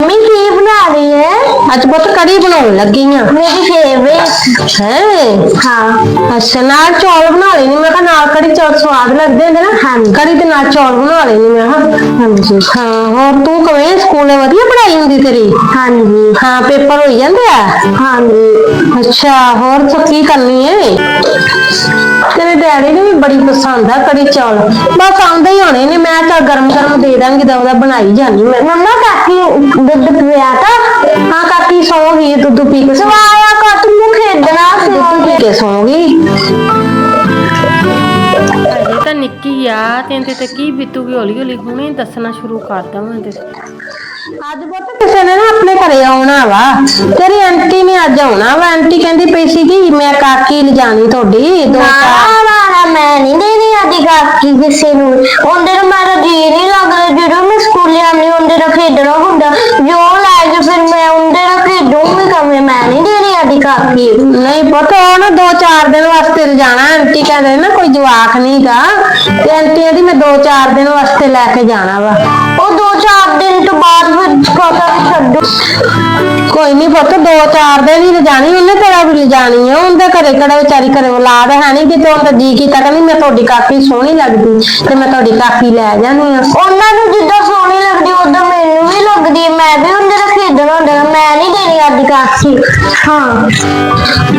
Mummy ਕੀ ਬਣਾ ਰਹੀ ਹੈ ਅੱਜ ਪੁੱਤ ਕੜੀ ਬਣਾਉਣ ਲੱਗੀ ਆ ਮੇਰੀ ਫੇਵਰੇਟ ਹੈ? ਹਾਂ। ਅੱਛਾ ਨਾਲ ਚੌਲ ਬਣਾ ਲੈਣੀ ਮੈਂ ਕਿਹਾ ਨਾਲ ਕੜੀ ਚੌਲ ਸਵਾਦ ਲੱਗਦੇ ਹੁੰਦੇ ਨਾ। ਹਾਂਜੀ। ਕੜੀ ਤੇ ਨਾਲ ਚੌਲ ਬਣਾ ਲੈਣੀ ਮੈਂ ਕਿਹਾ। ਹਾਂਜੀ। ਹਾਂ ਹੋਰ ਤੂੰ ਕਿਵੇਂ ਸਕੂਲੇ ਵਧੀਆ ਪੜ੍ਹਾਈ ਹੁੰਦੀ ਤੇਰੀ? ਹਾਂਜੀ। ਹਾਂ ਪੇਪਰ ਹੋਈ ਜਾਂਦੇ ਆ? ਹਾਂਜੀ। ਅੱਛਾ ਹੋਰ ਸਭ ਕੀ ਕਰਨੀ ਏ ਡੈਡੀ ਨੂੰ ਵੀ ਬੜੀ ਪਸੰਦ ਆ ਕੜੀ ਚੌਲ। ਬਸ ਆਉਂਦੇ ਹੀ ਹੋਣੇ ਨੇ ਮੈਂ ਤਾਂ ਗਰਮ ਗਰਮ ਦੇ ਦਾਂਗੀ ਤਾਂ ਉਹਦਾ ਬਣਾਈ ਜਾਨੀ ਮੈਂ। ਮੰਮਾ ਕਾਕੀ ਦੁੱਧ ਪਿਆ ਤਾਂ। ਹਾਂ ਕਾਕੀ ਸੌ ਗਈ ਦੁੱਧ ਪੀ ਕੇ ਸੌਂ ਸਵਾਇਆ ਕਾ ਤੂੰ ਖੇਡਣਾ ਸੀ ਦੁੱਧ ਪੀ ਕੇ ਸੌਂ ਗਈ ਤਾਂ ਨਿੱਕੀ ਆ ਤੇ ਤੇ ਕੀ ਬੀਤੂਗੀ ਹੌਲੀ ਹੌਲੀ ਹੁਣੇ ਦੱਸਣਾ ਸ਼ੁਰੂ ਕਰ ਦਵਾਂਗੇ ਅੱਜ ਬਹੁਤ ਕਿਸੇ ਨੇ ਨਾ ਆਪਣੇ ਘਰੇ ਆਉਣਾ ਵਾ। ਤੇਰੀ ਆਂਟੀ ਨੇ ਅੱਜ ਆਉਣਾ ਵਾ। ਆਂਟੀ ਕਹਿੰਦੀ ਪਈ ਸੀ ਕਿ ਮੈਂ ਕਾਕੀ ਲਿਜਾਣੀ ਤੁਹਾਡੀ ਦੋ ਚਾਰ। ਨਾ ਨਾ ਨਾ ਮੈਂ ਨਹੀਂ ਦੇਣੀ ਆਦੀ ਕਾਕੀ ਕਿਸੇ ਨੂੰ। ਉਹਦੇ ਨੂੰ ਮੇਰਾ ਜੀ ਨਹੀਂ ਲੱਗਦਾ ਜਦੋਂ ਮੈਂ ਸਕੂਲੇ ਆਉਂਦੀ ਉਹਦੇ ਨਾਲ ਖੇਡਣਾ ਹੁੰਦਾ। ਜੋ ਲੈ ਕੇ ਫਿਰ ਮੈਂ ਉਹਦੇ ਨਾਲ ਖੇਡੂੰਗੀ ਕਮਰੇ ਮੈਂ ਨਹੀਂ ਦੇਣੀ ਆਦੀ ਕਾਕੀ ਨਹੀਂ ਪੁੱਤ ਉਹ ਨਾ ਦੋ ਚਾਰ ਦਿਨ ਵਾਸਤੇ ਲਿਜਾਣਾ। ਆਂਟੀ ਕਹਿੰਦੇ ਨਾ ਕੋਈ ਜਵਾਕ ਨਹੀਂਗਾ ਤੇ ਆਂਟੀ ਕਹਿੰਦੀ ਮੈਂ ਦੋ ਚਾਰ ਦਿਨ ਵਾਸਤੇ ਲੈ ਕੇ ਜਾਣਾ ਵਾ। ਉਹ ਦੋ ਚਾਰ ਦਿਨ ਤੋਂ ਬਾਅਦ ਫਿਰ ਪਤਾ ਨਹੀਂ ਛੱਡੂ ਕੋਈ ਨਹੀਂ ਪੁੱਤ ਦੋ ਚਾਰ ਦਿਨ ਹੀ ਲਿਜਾਣੀ ਉਹਨੇ ਤੇਰਾ ਵੀ ਲਿਜਾਣੀ ਆ ਉਹਦੇ ਘਰੇ ਕਿਹੜਾ ਵਿਚਾਰੀ ਘਰੇ ਔਲਾਦ ਹੈ ਨਹੀਂ ਕਿਤੇ ਉਹਦਾ ਜੀ ਕੀਤਾ ਕਹਿੰਦੀ ਮੈਂ ਤੁਹਾਡੀ ਕਾਕੀ ਸੋਹਣੀ ਲੱਗਦੀ ਤੇ ਮੈਂ ਤੁਹਾਡੀ ਕਾਕੀ ਲੈ ਜਾਣੀ ਆ ਉਹਨਾਂ ਨੂੰ ਜਿੱਦਾਂ ਸੋਹਣੀ ਲੱਗਦੀ ਉਦਾਂ ਮੈਨੂੰ ਵੀ ਲੱਗਦੀ। ਮੈਂ ਵੀ ਉਹਦੇ ਨਾਲ ਖੇਡਣਾ ਹੁੰਦਾ। ਮੈਂ ਨਹੀਂ ਦੇਣੀ ਆਦੀ ਕਾਕੀ ਹਾਂ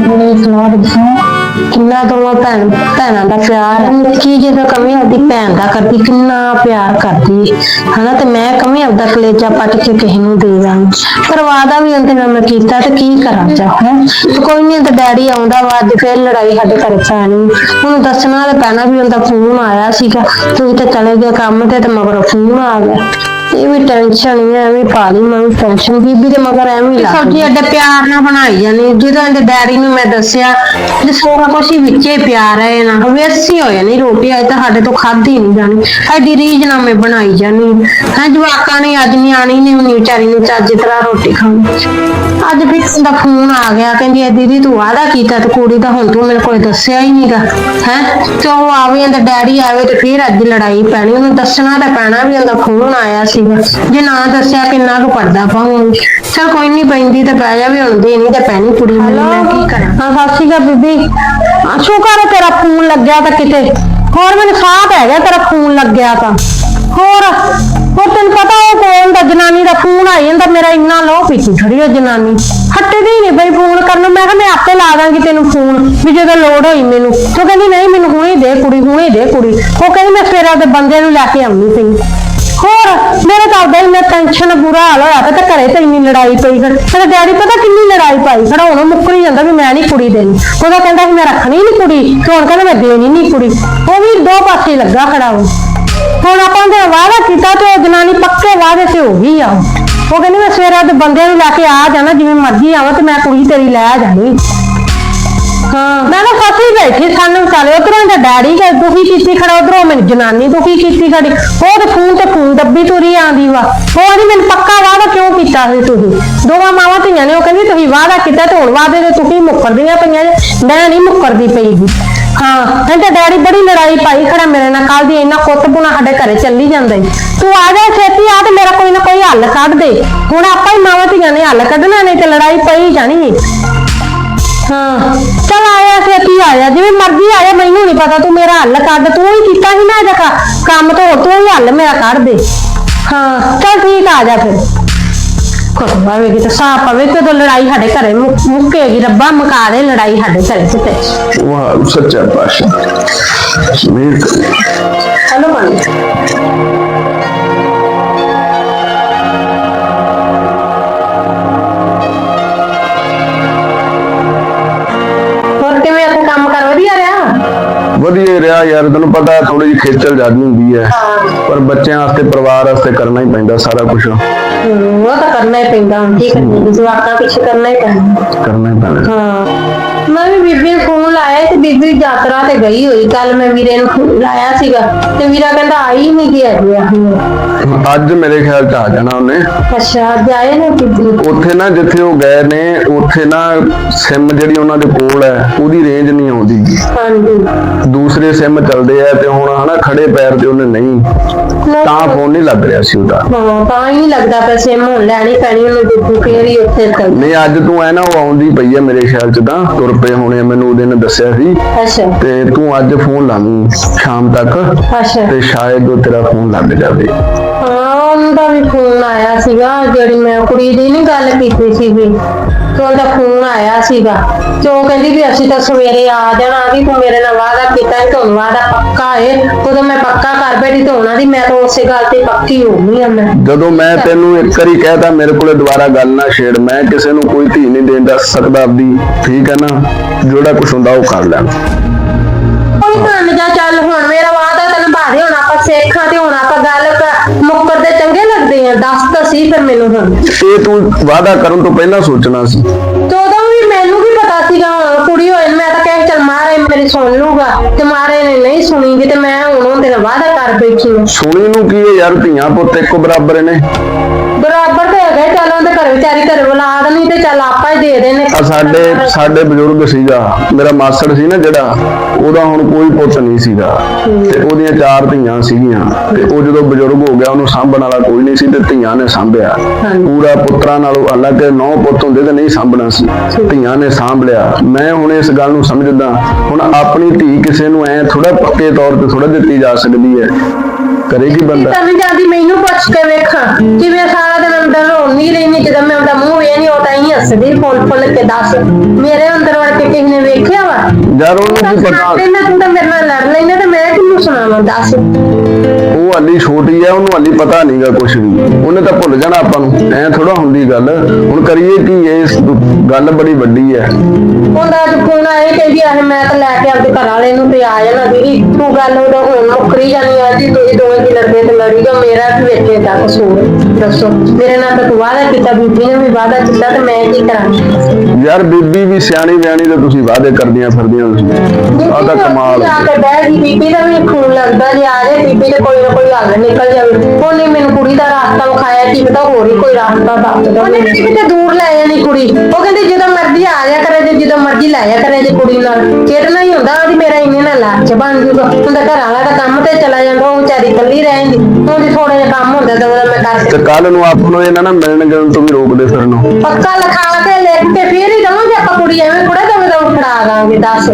ਦੇਖ ਲਓ ਦੇਖੋ ਕਿੰਨਾ ਦੋਵਾਂ ਭੈਣ, ਭੈਣਾਂ ਦਾ ਪਿਆਰ ਹੈ ਨਿੱਕੀ ਜਦੋਂ ਕਮੀ ਆਪਦੀ ਭੈਣ ਦਾ ਕਰਦੀ, ਕਿੰਨਾ ਪਿਆਰ ਕਰਦੀ ਹੈ ਹਨਾ? ਤੇ ਮੈਂ ਕਮੀ ਆਪਦਾ ਕਲੇਜਾ ਪੱਟ ਕੇ ਕਿਸੇ ਨੂੰ ਦੇ ਦਾਂਗੀ। ਪਰ ਵਾਦਾ ਵੀ ਉਹਦੇ ਨਾਲ ਮੈਂ ਕੀਤਾ, ਤੇ ਕੀ ਕਰਾਂ ਚਾਹ ਹੈ ਕੋਈ ਨਹੀਂ ਤੇ ਡੈਡੀ ਆਉਂਦਾ ਵਾ, ਅੱਜ ਫੇਰ ਲੜਾਈ ਸਾਡੇ ਘਰ ਪੈਣੀ। ਉਹਨੂੰ ਦੱਸਣਾ ਤੇ ਪੈਣਾ ਵੀ ਉਹਦਾ ਫੋਨ ਆਇਆ ਸੀਗਾ ਤੁਸੀਂ ਤੇ ਚਲੇ ਗਏ ਕੰਮ ਤੇ ਤੇ ਮਗਰ ਫੋਨ ਆ ਗਿਆ। ਇਹ ਵੀ ਟੈਨਸ਼ਨ ਹੀ ਐ ਐਵੇਂ ਪਾ ਲਈ ਮੈਂ ਵੀ ਟੈਨਸ਼ਨ ਬੀਬੀ ਦੇ ਮਗਰ ਐਵੇਂ ਹੀ ਲਾ ਸਬਜ਼ੀ ਐਡੇ ਪਿਆਰ ਨਾਲ ਬਣਾਈ ਜਾਨੀ ਜਦੋਂ ਇਹਦੇ ਡੈਡੀ ਨੂੰ ਮੈਂ ਦੱਸਿਆ ਜੇ ਸਾਰਾ ਕੁਛ ਹੀ ਵਿੱਚੇ ਪਿਆਰ ਹੈ ਨਾ ਵੇਸੀ ਹੋ ਜਾਣੀ ਰੋਟੀ ਅੱਜ ਤਾਂ ਸਾਡੇ ਤੋਂ ਖਾਧੀ ਨਹੀਂ ਜਾਣੀ। ਐਡੀ ਰੀਝ ਨਾਲ ਮੈਂ ਬਣਾਈ ਜਾਨੀ। ਹਾਂ ਜਵਾਕਾਂ ਨੇ ਅੱਜ ਨਿਆਣੀ ਨੇ ਹੁਣੀ ਵਿਚਾਰੀ ਨੂੰ ਚੱਜ ਤਰ੍ਹਾਂ ਰੋਟੀ ਖਾਣੀ। ਅੱਜ ਵੀ ਦਾ ਫੋਨ ਆ ਗਿਆ ਕਹਿੰਦੀ ਐ ਦੀਦੀ ਤੂੰ ਵਾਦਾ ਕੀਤਾ ਤੇ ਕੁੜੀ ਦਾ ਹੁਣ ਤੂੰ ਮੇਰੇ ਕੋਲ ਦੱਸਿਆ ਹੀ ਨਹੀਂਗਾ ਹੈ? ਤੇ ਉਹ ਆਵੇ ਇਹਦਾ ਡੈਡੀ ਆਵੇ ਤੇ ਫਿਰ ਅੱਜ ਲੜਾਈ ਪੈਣੀ ਉਹਨੂੰ ਦੱਸਣਾ ਤਾਂ ਪੈਣਾ ਵੀ ਉਹਦਾ ਫੋਨ ਆਇਆ ਸੀਗਾ ਜੇ ਨਾ ਦੱਸਿਆ ਕਿੰਨਾ ਕੁ ਪੜਦਾ ਪਾਉਂਗੀ ਚਲ ਕੋਈ ਨਹੀਂ ਪੈਂਦੀ ਤੇ ਪੈ ਜਾਵੇ ਹੁਣ ਦੇ ਨਹੀਂ ਤੇ ਪੈਣੀ ਕੁੜੀ ਨੂੰ। ਮੈਂ ਕੀ ਕਰਾਂ? ਹਾਂ ਸਤਿ ਸ਼੍ਰੀ ਅਕਾਲ ਬੀਬੀ। ਆ ਸ਼ੁਕਰ ਹੈ ਤੇਰਾ ਫੋਨ ਲੱਗਿਆ ਤਾਂ ਕਿਤੇ। ਹੋਰ ਮੈਨੂੰ ਸਾਹ ਪੈ ਗਿਆ ਤੇਰਾ ਫੋਨ ਲੱਗਿਆ ਤਾਂ। ਹੋਰ ਹੋਰ ਤੈਨੂੰ ਪਤਾ ਉਹ ਕੋਲ ਦਾ ਜਨਾਨੀ ਦਾ ਫੋਨ ਆਈ ਜਾਂਦਾ ਮੇਰਾ ਇੰਨਾ ਲੋਹ ਪੀਤੀ ਖੜੀ ਉਹ ਜਨਾਨੀ। ਹੱਟਦੀ ਨਹੀਂ ਬਈ ਫੋਨ ਕਰਨ ਨੂੰ। ਮੈਂ ਕਿਹਾ ਮੈਂ ਆਪੇ ਲਾ ਦਾਂਗੀ ਤੈਨੂੰ ਫੋਨ ਵੀ ਜਦੋਂ ਲੋੜ ਹੋਈ ਮੈਨੂੰ। ਉਹ ਕਹਿੰਦੀ ਨਹੀਂ ਮੈਨੂੰ ਹੁਣੇ ਦੇ ਕੁੜੀ ਹੁਣੇ ਦੇ ਕੁੜੀ। ਉਹ ਕਹਿੰਦੀ ਮੈਂ ਫੇਰ ਆਪਦੇ ਬੰਦੇ ਨੂੰ ਲੈ ਕੇ ਆਉਣੀ ਪਈ। ਮੇਰੇ ਤਾਂ ਉਦਾਂ ਹੀ ਟੈਨਸ਼ਨ ਬੁਰਾ ਹਾਲ ਹੋਇਆ ਪਿਆ ਤੇ ਘਰੇ ਤਾਂ ਇੰਨੀ ਲੜਾਈ ਪਈ ਫਿਰ। ਮੇਰਾ ਡੈਡੀ ਪਤਾ ਕਿੰਨੀ ਲੜਾਈ ਪਾਈ ਖੜਾਉਣੋਂ ਮੁੱਕਰੀ ਜਾਂਦਾ ਵੀ ਮੈਂ ਨਹੀਂ ਕੁੜੀ ਦੇਣੀ। ਉਹਦਾ ਕਹਿੰਦਾ ਸੀ, ਮੈਂ ਰੱਖਣੀ ਨਹੀਂ ਕੁੜੀ। ਤੇ ਹੁਣ ਕਹਿੰਦਾ, ਮੈਂ ਦੇਣੀ ਨਹੀਂ ਕੁੜੀ। ਉਹ ਵੀ ਦੋ ਪਾਸੇ ਲੱਗਾ ਖੜਾ ਉਹ। ਹੁਣ ਆਪਾਂ ਦੇ ਵਾਅਦਾ ਕੀਤਾ ਤੇ ਉਹ ਜਨਾਨੀ ਪੱਕੇ ਵਾਅਦੇ ਤੇ ਹੋ ਗਈ ਆ। ਉਹ। ਕਹਿੰਦੀ, ਮੈਂ ਸਵੇਰੇ ਦੇ ਬੰਦਿਆਂ ਨੂੰ ਲੈ ਕੇ ਆ ਜਾਣਾ, ਜਿਵੇਂ ਮਰਜ਼ੀ ਆਵਾਂ ਤੇ ਮੈਂ ਕੁੜੀ ਤੇਰੀ ਲੈ ਜਾਣੀ। ਹਾਂ। ਮੈਂ ਤਾਂ ਫਸੀ ਬੈਠੀ, ਸਾਨੂੰ ਚਾਲੇ ਉਧਰੋਂ ਦਾ ਡੈਡੀ ਕਿ ਦੁਖੀ ਕੀਤੀ ਖੜਾ, ਉਧਰੋਂ ਮੈਨੂੰ ਜਨਾਨੀ ਦੁਖੀ ਕੀਤੀ ਖੜੀ। ਉਹ ਤੇ ਫੋਨ ਤੇ ਫੋਨ ਦੱਬੀ ਤੁਰੀ ਆਂਦੀ ਵਾ। ਉਹ ਨਹੀਂ ਮੈਨੂੰ ਪੱਕਾ ਵਾਅਦਾ ਕਿਉਂ ਕੀਤਾ ਸੀ ਤੁਸੀਂ? ਦੋਵਾਂ ਮਾਵਾਂ ਧੀਆਂ ਨੇ, ਉਹ ਕਹਿੰਦੀ, ਤੁਸੀਂ ਵਾਅਦਾ ਕੀਤਾ ਤੇ ਹੁਣ ਵਾਅਦੇ ਦੇ ਤੁਸੀਂ ਮੁੱਕਰਦੀਆਂ ਪਈਆਂ ਜੇ। ਮੈਂ ਨਹੀਂ ਮੁੱਕਰਦੀ ਪਈਗੀ। ਹਾਂ ਕਹਿੰਦਾ ਡੈਡੀ ਬੜੀ ਲੜਾਈ ਪਾਈ ਖੜਾ ਮੇਰੇ ਨਾਲ। ਕੱਲ ਦੀ ਇੰਨਾ ਕੁੱਟ ਬੁਣਾ ਸਾਡੇ ਘਰੇ ਚੱਲੀ ਜਾਂਦਾ ਈ। ਤੂੰ ਆ ਜਾ ਛੇਤੀ, ਆ ਤੇ ਮੇਰਾ ਕੋਈ ਨਾ ਕੋਈ ਹੱਲ ਕੱਢ ਦੇ। ਹੁਣ ਆਪਾਂ ਹੀ ਮਾਵਾਂ ਧੀਆਂ ਨੇ ਹੱਲ ਕੱਢਣਾ, ਨਹੀਂ ਤੇ ਲੜਾਈ ਪਈ ਜਾਣੀ ਏ। ਹਾਂ। ਚਲ ਆਇਆ ਛੇਤੀ ਆਇਆ ਜਿਵੇਂ ਮਰਜ਼ੀ ਆਇਆ ਮੈਨੂੰ ਨਹੀਂ ਪਤਾ। ਤੂੰ ਮੇਰਾ ਹੱਲ ਕੱਢ ਤੂੰ ਹੀ ਕੀਤਾ ਸੀ ਨਾ ਇਹਦਾ ਕ- ਕੰਮ ਤੋਂ ਤੂੰ ਹੀ ਹੱਲ ਮੇਰਾ ਕੱਢ ਦੇ। ਹਾਂ। ਚਲ ਠੀਕ ਆ ਜਾ ਫਿਰ। ਕੋਈ ਆਵੇਗੀ ਤਾਂ ਸਾਹ ਪਵੇ। ਤੇ ਲੜਾਈ ਸਾਡੇ ਘਰੇ ਮੁੱਕ- ਮੁੱਕੇਗੀ ਰੱਬਾ ਮੁਕਾ ਦੇ ਲੜਾਈ ਸਾਡੇ ਘਰੇ ਕਿਤੇ। ਵਾਹ ਸੱਚਾ ਪਾਸ਼ਾ ਮੇਰ ਚਲੋ ਬਣ ਯਾਰ ਤੈਨੂੰ ਪਤਾ ਥੋੜੀ ਜਿਹੀ ਖੇਚਲ ਜ਼ਿਆਦਾ ਹੁੰਦੀ ਹੈ। ਪਰ ਬੱਚਿਆਂ ਵਾਸਤੇ ਪਰਿਵਾਰ ਵਾਸਤੇ ਕਰਨਾ ਹੀ ਪੈਂਦਾ ਸਾਰਾ ਕੁਝ ਉਹ ਤਾਂ ਕਰਨਾ ਹੀ ਪੈਂਦਾ ਹੁਣ ਕੀ ਕਰੀਏ? ਜਵਾਕਾਂ ਪਿੱਛੇ ਕਰਨਾ ਹੀ ਪੈਂਦਾ। ਕਰਨਾ ਹੀ ਪੈਂਦਾ। ਹਾਂ। ਮੈਂ ਵੀ ਬੀਬੀ ਨੂੰ ਫੋਨ ਲਾਇਆ ਤੇ ਬੀਬੀ ਯਾਤਰਾ ਤੇ ਗਈ ਹੋਈ। ਕੱਲ ਮੈਂ ਵੀਰੇ ਨੂੰ ਫੋਨ ਲਾਇਆ ਸੀਗਾ ਤੇ ਵੀਰਾ ਕਹਿੰਦਾ ਆਈ ਨਹੀਂ ਗਿਆ ਜੀ ਅੱਜ ਮੇਰੇ ਖਿਆਲ ਚ ਆ ਜਾਣਾ ਉਹਨੇ। ਅੱਛਾ ਅੱਜ ਆਏ ਨੇ ਬੀਬੀ? ਉੱਥੇ ਨਾ ਜਿੱਥੇ ਉਹ ਗਏ ਨੇ ਉੱਥੇ ਨਾ ਸਿਮ ਜਿਹੜੀ ਉਹਨਾਂ ਦੇ ਕੋਲ ਹੈ ਉਹਦੀ ਰੇਂਜ ਨਹੀਂ ਆਉਂਦੀ ਹਾਂਜੀ। ਦੂਸਰੇ ਸਿਮ ਚੱਲਦੇ ਆ ਤੇ ਹੁਣ ਹਨਾ ਖੜੇ ਪੈਰ ਤੇ ਉਹਨੇ ਨਹੀਂ। ਤਾਂ ਫੋਨ ਨਹੀਂ ਲੱਗ ਰਿਹਾ ਸੀ ਉਹਦਾ। ਹਾਂ ਤਾਂ ਹੀ ਲੱਗਦਾ ਪਿਆ ਸਿਮ ਹੁਣ ਲੈਣੀ ਪੈਣੀ ਉਹਨੂੰ ਦੁੱਧ ਫੇਰ ਹੀ ਉੱਥੇ ਕਰ ਨਹੀਂ ਅੱਜ ਤੂੰ ਐ ਨਾ ਉਹ ਆਉਂਦੀ ਪਈ ਹੈ ਮੇਰੇ ਖਿਆਲ ਚ ਤਾਂ ਤੁਰ ਪਏ ਹੋਣੇ ਆ, ਮੈਨੂੰ ਉਹਦੇ ਨੇ ਦੱਸਿਆ ਸੀ। ਅੱਛਾ। ਤੇ ਤੂੰ ਅੱਜ ਫੋਨ ਲਾਵੀਂ ਸ਼ਾਮ ਤੱਕ ਅੱਛਾ। ਤੇ ਸ਼ਾਇਦ ਉਹ ਤੇਰਾ ਫੋਨ ਲੱਗ ਜਾਵੇ। ਹਾਂ ਉਹਦਾ ਵੀ ਫੋਨ ਆਇਆ ਸੀਗਾ ਜਿਹੜੀ ਮੈਂ ਕੁੜੀ ਦੀ ਨਹੀਂ ਗੱਲ ਕੀਤੀ ਸੀਗੀ ਤੇ ਉਹਦਾ ਫੋਨ ਆਇਆ ਸੀਗਾ। ਤੇ ਉਹ ਕਹਿੰਦੀ ਵੀ ਅਸੀਂ ਤਾਂ ਸਵੇਰੇ ਆ ਜਾਣਾ ਵੀ ਤੂੰ ਮੇਰੇ ਨਾਲ ਵਾਅਦਾ ਕੀਤਾ ਹੈ ਤੁਹਾਨੂੰ ਵਾਅਦਾ ਪੱਕਾ ਏ। ਉਦੋਂ ਮੈਂ ਪੱਕਾ ਕਰ ਬੈਠੀ ਤੇ ਉਹਨਾਂ ਦੀ ਮੈਂ ਤਾਂ ਉਸੇ ਗੱਲ ਤੇ ਪੱਕੀ ਹੋ ਗਈ ਆ ਮੈਂ। ਜਦੋਂ ਮੈਂ ਤੈਨੂੰ ਇੱਕ ਵਾਰੀ ਕਹਿਤਾ ਮੇਰੇ ਕੋਲੇ ਦੁਬਾਰਾ ਗੱਲ ਨਾ ਛੇੜ ਮੈਂ ਕਿਸੇ ਨੂੰ ਕੋਈ ਧੀ ਨਹੀਂ ਦੇਣ ਦਾ ਸਕਦਾ ਆਪਦੀ ਠੀਕ ਹੈ ਨਾ? ਜਿਹੜਾ ਕੁਛ ਹੁੰਦਾ ਉਹ ਕਰ ਲੈਣ। ਕੋਈ ਮੰਨ ਜਾ ਚੱਲ ਹੁਣ ਮੇਰਾ ਵਾਅਦਾ ਤਾਂ ਨਿਭਾ ਦੇ ਹੁਣ ਆਪਾਂ ਸੇਖਾਂ ਤੇ ਹੁਣ ਆਪਾਂ ਦੱਸ ਤਾਂ ਸੀ ਫਿਰ ਮੈਨੂੰ ਹੁਣ। ਇਹ ਤੂੰ ਵਾਅਦਾ ਕਰਨ ਤੋਂ ਪਹਿਲਾਂ ਸੋਚਣਾ ਸੀ। ਤੇ ਉਦੋਂ ਵੀ ਮੈਨੂੰ ਵੀ ਪਤਾ ਸੀਗਾ ਕੁੜੀ ਹੋਏ ਨੂੰ ਮੈਂ ਤਾਂ ਕਹਿ ਚੱਲ ਮਾਰੇ ਮੇਰੀ ਸੁਣ ਲੂਗਾ ਤੇ ਮਾਰੇ ਨੇ ਨਹੀਂ ਸੁਣੀਗੀ ਤੇ ਮੈਂ ਹੁਣ ਉਹਦੇ ਨਾਲ ਵਾਅਦਾ ਕਰ ਬੈਠੀ ਹਾਂ। ਸੁਣੀ ਨੂੰ ਕੀ ਹੈ ਯਾਰ ਧੀਆਂ ਪੁੱਤ ਇੱਕੋ ਬਰਾਬਰ ਨੇ। ਬਰਾਬਰ ਤੇ ਹੈਗਾ ਹੀ, ਚੱਲ ਉਹਦੇ ਘਰ ਵਿਚਾਰੀ ਘਰ ਔਲਾਦ ਨਹੀਂ ਤੇ ਚੱਲ ਆਪਾਂ ਹੀ ਦੇ ਦੇਣੇ। ਆ ਸਾਡੇ ਸਾਡੇ ਬਜ਼ੁਰਗ ਸੀਗਾ ਮੇਰਾ ਮਾਸੜ ਸੀ ਨਾ ਜਿਹੜਾ ਉਹਦਾ ਹੁਣ ਕੋਈ ਪੁੱਤ ਨਹੀਂ ਸੀਗਾ। ਤੇ ਉਹਦੀਆਂ ਚਾਰ ਧੀਆਂ ਸੀਗੀਆਂ ਤੇ ਉਹ ਜਦੋਂ ਬਜ਼ੁਰਗ ਹੋ ਗਿਆ ਉਹਨੂੰ ਸਾਂਭਣ ਵਾਲਾ ਕੋਈ ਨਹੀਂ ਸੀ ਤੇ ਧੀਆਂ ਨੇ ਸਾਂਭਿਆ। ਪੂਰਾ ਪੁੱਤਰਾਂ ਨਾਲੋਂ ਹਾਲਾਂਕਿ ਨੌ ਪੁੱਤ ਹੁੰਦੇ ਤੇ ਨਹੀਂ ਸਾਂਭਣਾ ਸੀ। ਧੀਆਂ ਨੇ ਸਾਂਭ ਲਿਆ। ਮੈਂ ਹੁਣ ਇਸ ਗੱਲ ਨੂੰ ਸਮਝਦਾ ਹੁਣ ਆਪਣੀ ਧੀ ਕਿਸੇ ਨੂੰ ਐ ਥੋੜਾ ਪੱਕੇ ਤੌਰ ਤੇ ਥੋੜਾ ਦਿੱਤੀ ਜਾ ਸਕਦੀ ਹੈ। ਕਰੇਗੀ ਬੰਦਾ। ਤਾਂ ਜਾਂਦੀ ਮੈਨੂੰ ਪੁੱਛ ਕੇ ਵੇਖਾਂ ਕਿਵੇਂ ਸਾਰਾ ਦਿਨ ਅੰਦਰ ਰੋਣੀ ਰਹਿੰਦੀ ਜਦੋਂ ਮੈਂ ਉਹਦਾ ਮੂੰਹ ਵੇਖਣੀ ਉਹ ਤਾਂ ਹੀ ਹੱਸਦੀ ਫੁੱਲ ਫੁੱਲ ਕੇ ਦੱਸ। ਮੇਰੇ ਅੰਦਰ ਵੜ ਕੇ ਕਿਸੇ ਨੇ ਵੇਖਿਆ ਵਾ? ਯਾਰ ਉਹਨੂੰ ਕੀ ਪਤਾ ਤੇ ਮੈਂ ਤੂੰ ਤਾਂ ਮੇਰੇ ਨਾਲ ਲੜ ਲੈਣਾ ਤੇ ਮੈਂ ਕਿਹਨੂੰ ਸੁਣਾਵਾਂ ਦੱਸ। ਉਹ ਹਾਲੀ ਛੋਟੀ ਹੈ ਉਹਨੂੰ ਹਾਲੀ ਪਤਾ ਨਹੀਂਗਾ ਕੁਝ ਵੀ। ਉਹਨੇ ਤਾਂ ਭੁੱਲ ਜਾਣਾ ਆਪਾਂ ਨੂੰ। ਐ ਥੋੜਾ ਹੁੰਦੀ ਗੱਲ। ਹੁਣ ਕਰੀਏ ਕੀ ਇਸ ਗੱਲ ਬੜੀ ਵੱਡੀ ਹੈ ਉਹਦਾ ਅੱਜ ਫੋਨ ਆਇਆ ਕਹਿੰਦੀ ਆ ਮੈਂ ਤਾਂ ਲੈ ਕੇ ਆਪਦੇ ਘਰ ਵਾਲੇ ਨੂੰ ਤੇ ਆ ਜਾਣਾ ਦੀਦੀ ਤੂੰ ਗੱਲ ਉਹਦਾ ਹੁਣ ਮੁੱਕਰੀ ਜਾਣੀ ਆ ਜੀ ਤੁਸੀਂ ਦੋਵੇਂ ਕੀ ਲੜਦੇ ਤੇ ਲੜੀਗਾ ਮੇਰਾ ਕੀ ਵੇਖੇ ਦਾ ਕਸੂਰ ਦੱਸੋ ਮੇਰੇ ਨਾਲ ਤਾਂ ਤੂੰ ਵਾਅਦਾ ਕੀਤਾ ਬੀਬੀ ਨੇ ਵੀ ਵਾਅਦਾ ਕੀਤਾ ਤੇ ਮੈਂ ਕੀ ਕਰਾਂ? ਯਾਰ ਬੀਬੀ ਵੀ ਸਿਆਣੀ ਬਿਆਣੀ ਤੇ ਤੁਸੀਂ ਵਾਅਦੇ ਕਰਦੀਆਂ ਫਿਰਦੀਆਂ ਤੁਸੀਂ। ਤਾਂ ਕਮਾਲ ਆ ਕੇ ਬੀਬੀ ਦਾ ਵੀ ਖੂਨ ਲੱਗਦਾ ਜੇ ਆ ਬੀਬੀ ਤੇ ਕੋਈ ਨਾ ਕੋਈ ਹੱਲ ਨਿਕਲ ਜਾਵੇ। ਉਹਨੇ ਮੈਨੂੰ ਕੁੜੀ ਦਾ ਰਾਸਤਾ ਵਿਖਾਇਆ ਕੀ ਪਤਾ ਹੋਰ ਹੀ ਕੋਈ ਰਾਸਤਾ ਦੱਸ ਦੋ ਉਹਨੇ ਕਿਤੇ ਕਿਤੇ ਦੂਰ ਲੈ ਜਾਣੀ ਕੁੜੀ। ਉਹ ਕਹਿੰਦੀ ਜਦੋਂ ਮਰਜ਼ੀ ਆ ਜਾ ਕਰੇ ਜੇ ਜਦੋਂ ਮਰਜ਼ੀ ਲੈ ਜਾ ਕਰੇ ਜੇ ਕੁੜੀ ਨਾਲ। ਖੇਡਣਾ ਹੀ ਹੁੰਦਾ ਉਹਦੀ ਮੇਰਾ ਇੰਨੇ ਨਾਲ ਲਾਚ ਬਣ ਜੂਗਾ। ਉਹਦਾ ਘਰ ਵਾਲਾ ਤਾਂ ਕੰਮ ਤੇ ਚਲਾ ਜਾਂਦਾ ਉਹ ਵਿਚਾਰੀ ਇਕੱਲੀ ਰਹਿੰਦੀ ਉਹਦੀ ਥੋੜਾ ਜਿਹਾ ਕੰਮ ਹੁੰਦਾ ਤਾਂ ਉਹਦਾ ਮੈਂ ਕਰ ਤੇ ਕੱਲ ਨੂੰ ਆਪ ਨੂੰ ਇਹਨਾਂ ਨਾ ਮਿਲਣ ਗਿਲਣ ਤੋਂ ਵੀ ਰੋਕਦੇ ਫਿਰਨੋਂ ਪੱਕਾ ਲਿਖਾ ਕੇ ਲਿਖ ਕੇ ਫੇਰ ਹੀ ਦਵਾਂਗੇ ਆਪਾਂ ਕੁੜੀ ਐਵੇਂ ਕੁੜਾ ਦਵੇ ਦਾ ਫੜਾ ਦਾਂਗੇ ਦੱਸ।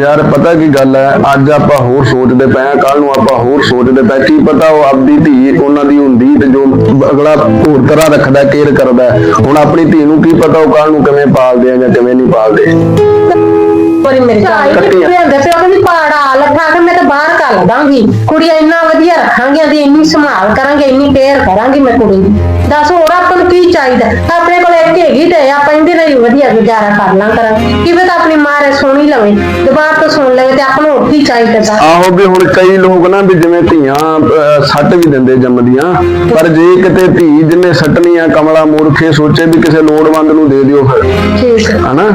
ਯਾਰ ਪਤਾ ਕੀ ਗੱਲ ਹੈ ਅੱਜ ਆਪਾਂ ਹੋਰ ਸੋਚਦੇ ਪਏ ਆ ਕੱਲ ਨੂੰ ਆਪਾਂ ਹੋਰ ਸੋਚਦੇ ਪਏ ਕੀ ਪਤਾ ਉਹ ਆਪਦੀ ਧੀ ਉਹਨਾਂ ਦੀ ਹੁੰਦੀ ਤੇ ਜੋ ਅਗਲਾ ਹੋਰ ਤਰ੍ਹਾਂ ਰੱਖਦਾ ਕੇਅਰ ਕਰਦਾ। ਹੁਣ ਆਪਣੀ ਧੀ ਨੂੰ ਕੀ ਪਤਾ ਉਹ ਕੱਲ ਨੂੰ ਕਿਵੇਂ ਪਾਲਦੇ ਆ ਜਾਂ ਕਿਵੇਂ ਨਹੀਂ ਪਾਲਦੇ ਪਰ ਮੇਰੇ ਚਾਹੀ ਕੱਟੀ ਆ। ਕਿ ਹੁੰਦੇ ਤੇ ਉਹਦੀ ਪਾੜਾ ਲੱਗਾ ਕੇ ਮੈਂ ਤਾਂ ਬਾਹਰ ਕਰ ਦਾਂਗੀ ਕੁੜੀ ਇੰਨਾ ਵਧੀਆ ਰੱਖਾਂਗੇ ਉਹਦੀ ਇੰਨੀ ਸੰਭਾਲ ਕਰਾਂਗੇ ਇੰਨੀ ਕੇਅਰ ਕਰਾਂਗੀ ਮੈਂ ਕੁੜੀ ਦੀ। ਦੱਸ ਹੋਰ ਆਪਾਂ ਨੂੰ ਕੀ ਚਾਹੀਦਾ? ਆਪਣੇ ਕੋਲ ਇੱਕ ਹੈਗੀ ਤੇ ਆਪਾਂ ਇਹਦੇ ਨਾਲ ਹੀ ਵਧੀਆ ਗੁਜ਼ਾਰਾ ਕਰ ਲਾਂ ਕਰਾਂਗੇ ਕਿਵੇਂ ਤਾਂ ਆਪਣੀ ਮਾਂ ਰੇ ਸੁਣੀ ਲਵੇ ਦੁਬਾਰਾ ਤੋਂ ਸੁਣ ਲਵੇ ਤੇ ਆਪਾਂ ਨੂੰ ਹੋਰ ਕੀ ਚਾਹੀਦਾ ਦੱਸ ਆਹੋ ਵੀ ਹੁਣ ਕਈ ਲੋਕ ਨਾ ਵੀ ਜਿਵੇਂ ਧੀਆਂ ਸੱਟ ਵੀ ਦਿੰਦੇ ਜੰਮਦੀਆਂ ਪਰ ਜੇ ਕਿਤੇ ਧੀ ਜਿਹਨੇ ਸੱਟਣੀ ਆ ਕਮਲਾ ਮੂਰਖੇ ਸੋਚੇ ਵੀ ਕਿਸੇ ਲੋੜਵੰਦ ਨੂੰ ਦੇ ਦਿਓ ਫਿਰ। ਠੀਕ ਹੈ ਹਨਾ?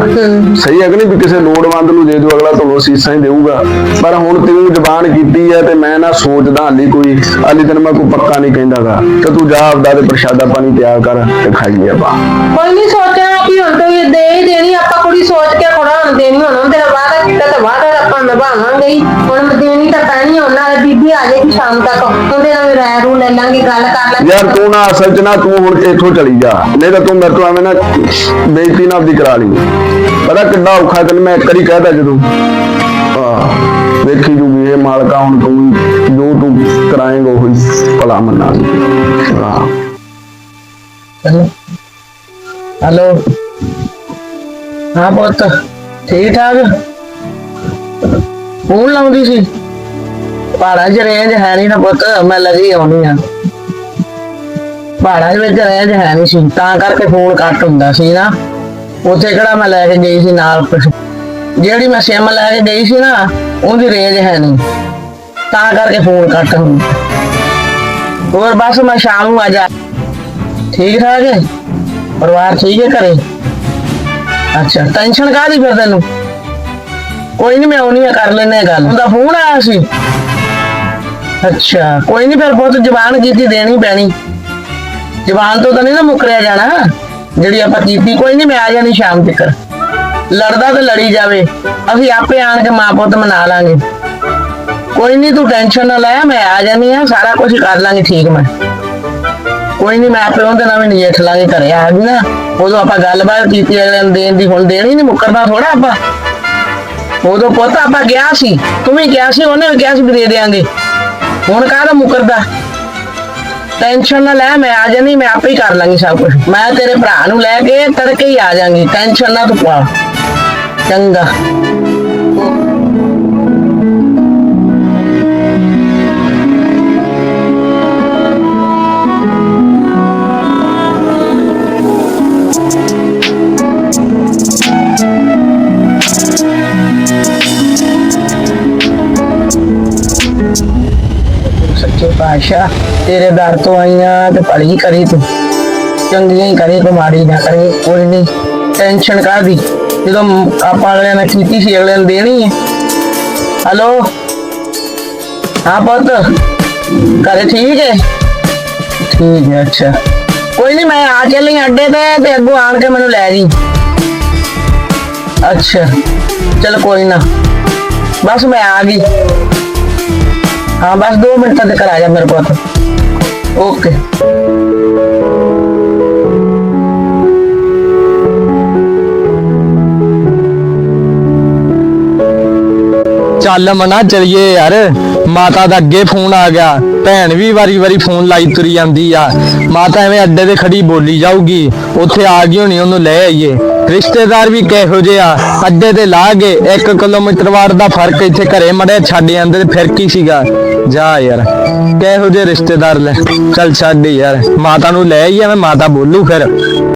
ਸਹੀ ਹੈ ਕਿ ਨਹੀਂ ਵੀ ਕਿਸੇ ਲੋੜਵੰਦ ਨੂੰ ਦੇ ਦਿਓ ਅਗਲਾ ਤੁਹਾਨੂੰ ਸੀਸਾਂ ਹੀ ਦੇਊਗਾ। ਪਰ ਹੁਣ ਤੂੰ ਜ਼ਬਾਨ ਕੀਤੀ ਹੈ ਤੇ ਮੈਂ ਨਾ ਸੋਚਦਾ ਹਾਲੀ ਕੋਈ ਹਾਲੀ ਤੈਨੂੰ ਮੈਂ ਕੋਈ ਪੱਕਾ ਨਹੀਂ ਕਹਿੰਦਾਗਾ। ਤੇ ਤੂੰ ਜਾ ਆਪਦਾ ਤੇ ਪ੍ਰਸ਼ਾਦਾ ਪਾਣੀ ਤਿਆਰ ਕਰ ਤੇ ਖਾਈਏ ਆਪਾਂ। ਕੋਈ ਨਹੀਂ ਸੋਚਣਾ ਕਿ ਹੁਣ ਤੋਂ ਇਹ ਦੇ ਹੀ ਦੇਣੀ ਆਪਾਂ ਕੁੜੀ ਸੋਚ ਕੇ ਥੋੜਾ ਹੁਣ ਦੇਣੀ ਹੁਣ ਉਹਦੇ ਨਾਲ ਵਾਅਦਾ ਕੀਤਾ ਤਾਂ ਵਾਅਦਾ ਆਪਾਂ ਨਿਭਾਵਾਂਗੇ ਹੀ। ਹੁਣ ਦੇਣੀ ਤਾਂ ਪੈਣੀ ਹੁਣ ਨਾਲੇ ਬੀਬੀ ਆ ਜਾਏਗੀ ਸ਼ਾਮ ਤੱਕ। ਉਹਦੇ ਨਾਲ ਰਾਇ ਰੂ ਲੈ ਲਾਂਗੇ ਗੱਲ ਕਰ ਲਾਂਗੇ। ਯਾਰ ਤੂੰ ਨਾ ਅਸਲ ਚ ਨਾ ਤੂੰ ਹੁਣ ਇੱਥੋਂ ਚਲੀ ਜਾ। ਨਹੀਂ ਤਾਂ ਤੂੰ ਮੇਰੇ ਤੋਂ ਐਵੇਂ ਨਾ ਬੇਇੱਜ਼ਤੀ ਨਾ ਆਪਦੀ ਕਰਾ ਲਈ। ਪਤਾ ਕਿੰਨਾ ਔਖਾ ਤੈਨੂੰ ਮੈਂ ਇੱਕ ਵਾਰੀ ਕਹਿਤਾ ਜਦੋਂ। ਆਹ ਵੇਖੀ। ਮਾਲਕਾ ਹੁਣ ਤੂੰ ਜੋ ਤੂੰ ਕਰਾਏਂਗਾ ਉਹੀ ਭਲਾ ਮੰਨਾ ਹਾਂ। ਹੈਲੋ। ਹਾਂ ਪੁੱਤ, ਠੀਕ ਠਾਕ? ਫੋਨ ਲਾਉਂਦੀ ਸੀ। ਪਹਾੜਾਂ 'ਚ ਰੇਂਜ ਹੈ ਨਹੀਂ ਨਾ ਪੁੱਤ, ਮੈਂ ਲੱਗੀ ਆਉਣੀ ਆ ਪਹਾੜਾਂ ਦੇ ਵਿੱਚ ਰੇਂਜ ਹੈ ਨਹੀਂ ਸੀ, ਤਾਂ ਕਰਕੇ ਫੋਨ ਕੱਟ ਹੁੰਦਾ ਸੀ ਨਾ। ਉੱਥੇ ਕਿਹੜਾ ਮੈਂ ਲੈ ਕੇ ਗਈ ਸੀ ਨਾਲ ਕੁਛ। ਜਿਹੜੀ ਮੈਂ ਸਿਮ ਲੈ ਕੇ ਗਈ ਸੀ ਨਾ ਉਹਦੀ ਰੇਂਜ ਹੈ ਨਹੀਂ। ਤਾਂ ਕਰਕੇ ਫੋਨ ਕੱਟ ਹੁੰਦਾ ਹੋਰ ਬਸ ਮੈਂ ਸ਼ਾਮ ਨੂੰ ਆ ਜਾ। ਠੀਕ ਠਾਕ ਹੈ? ਪਰਿਵਾਰ ਠੀਕ ਹੈ ਘਰੇ? ਅੱਛਾ ਟੈਨਸ਼ਨ ਕਾਹਦੀ ਫਿਰ ਤੈਨੂੰ? ਕੋਈ ਨਹੀਂ ਮੈਂ ਆਉਣੀ ਆ, ਕਰ ਲੈਨੇ ਗੱਲ। ਉਹਦਾ ਫੋਨ ਆਇਆ ਸੀ। ਅੱਛਾ, ਕੋਈ ਨਹੀਂ ਫਿਰ ਬਹੁਤ ਜ਼ਬਾਨ ਕੀਤੀ ਦੇਣੀ ਪੈਣੀ। ਜ਼ਬਾਨ ਤੋਂ ਤਾਂ ਨਹੀਂ ਨਾ ਮੁਕਰਿਆ ਜਾਣਾ। ਜਿਹੜੀ ਆਪਾਂ ਕੀਤੀ, ਕੋਈ ਨਹੀਂ ਮੈਂ ਆ ਜਾਣੀ ਸ਼ਾਮ ਤੱਕ। ਲੜਦਾ ਤੇ ਲੜੀ ਜਾਵੇ। ਅਸੀਂ ਆਪੇ ਆਣ ਕੇ ਮਾਂ ਪੁੱਤ ਮਨਾ ਲਾਂਗੇ। ਕੋਈ ਨਹੀਂ ਤੂੰ ਟੈਨਸ਼ਨ ਨਾ ਲੈ, ਮੈਂ ਆ ਜਾਨੀ ਆ ਸਾਰਾ ਕੁਝ ਕਰ ਲਾਂਗੇ, ਠੀਕ ਮੈਂ। ਕੋਈ ਨਹੀਂ ਮੈਂ ਆਪੇ ਉਹਦੇ ਨਾਲ ਵੀ ਨਜਿੱਠ ਲਾਂਗੇ, ਘਰੇ ਆ ਗਈ ਨਾ। ਉਦੋਂ ਆਪਾਂ ਗੱਲਬਾਤ ਕੀਤੀ, ਅਗਲੇ ਨੂੰ ਦੇਣ ਦੀ ਹੁਣ ਦੇਣੀ ਨਹੀਂ ਮੁੱਕਰਦਾ ਥੋੜਾ ਆਪਾਂ। ਉਦੋਂ ਪੁੱਤ ਆਪਾਂ ਗਿਆ ਸੀ, ਤੂੰ ਵੀ ਗਿਆ ਸੀ, ਉਹਨੇ ਵੀ ਕਿਹਾ ਸੀ ਵੀ ਦੇ ਦੇਾਂਗੇ ਹੁਣ ਕਾਹਦਾ ਮੁਕਰਦਾ? ਟੈਨਸ਼ਨ ਨਾ ਲੈ, ਮੈਂ ਆ ਜਾਨੀ ਮੈਂ ਆਪੇ ਹੀ ਕਰ ਲਾਂਗੀ ਸਭ ਕੁਝ। ਮੈਂ ਤੇਰੇ ਭਰਾ ਨੂੰ ਲੈ ਕੇ ਤੜਕੇ ਹੀ ਆ ਜਾਾਂਗੀ ਟੈਨਸ਼ਨ ਨਾ ਤੂੰ ਪਾ। ਚੰਗਾ ਸੱਚੇ ਪਾਤਸ਼ਾਹ ਤੇਰੇ ਦਰ ਤੋਂ ਆਈਆਂ ਤੇ ਭਲੀ ਕਰੀ ਤੂੰ ਚੰਗੀਆਂ ਹੀ ਕਰੀ ਤੂੰ ਮਾੜੀ ਨਾ ਕਰੀ ਕੋਈ ਨਹੀਂ ਟੈਨਸ਼ਨ ਕਾਦੀ ਜਦੋਂ ਆਪਾਂ ਅਗਲਿਆਂ ਨਾਲ ਕੀਤੀ ਸੀ, ਅਗਲਿਆਂ ਨੂੰ ਦੇਣੀ ਹੈ। ਹਲੋ ਹਾਂ ਪੁੱਤ, ਘਰੇ ਠੀਕ ਹੈ? ਠੀਕ ਹੈ, ਅੱਛਾ। ਕੋਈ ਨਹੀਂ ਮੈਂ ਆ ਚੱਲੀ ਅੱਡੇ ਤੇ ਤੇ ਅੱਗੋਂ ਆਣ ਕੇ ਮੈਨੂੰ ਲੈ ਜੀ। ਅੱਛਾ, ਚਲ ਕੋਈ ਨਾ। ਬਸ ਮੈਂ ਆ ਗਈ। ਹਾਂ, ਬਸ 2 ਮਿੰਟਾਂ ਤੱਕ ਆ ਜਾ ਮੇਰੇ ਕੋਲ। ਓਕੇ ਚੱਲ ਮਨਾ, ਚਲੀਏ ਯਾਰ। ਮਾਤਾ ਦਾ ਅੱਗੇ ਫੋਨ ਆ ਗਿਆ। ਭੈਣ ਵੀ ਵਾਰੀ ਵਾਰੀ ਫੋਨ ਲਾਈ ਤੁਰੀ ਜਾਂਦੀ ਆ। ਮਾਤਾ ਐਵੇਂ ਅੱਡੇ ਤੇ ਖੜੀ ਬੋਲੀ ਜਾਊਗੀ। ਉੱਥੇ ਆ ਗਈ ਹੋਣੀ, ਉਹਨੂੰ ਲੈ ਆਈਏ। ਰਿਸ਼ਤੇਦਾਰ ਵੀ ਕਿਹੋ ਜਿਹੇ ਆ। ਅੱਡੇ ਤੇ ਲਾ ਗਏ 1 ਕਿਲੋਮੀਟਰ ਵਾਰ ਦਾ ਫ਼ਰਕ ਇੱਥੇ ਘਰੇ ਮੜੇ ਛੱਡ ਜਾਂਦੇ ਤੇ ਫਿਰ ਕੀ ਸੀਗਾ? ਜਾ ਯਾਰ, ਕਿਹੋ ਜਿਹੇ ਰਿਸ਼ਤੇਦਾਰ ਲੈ। ਚੱਲ ਛੱਡ ਯਾਰ। ਮਾਤਾ ਨੂੰ ਲੈ ਆਈਏ ਮੈਂ ਮਾਤਾ ਬੋਲੂ ਫਿਰ।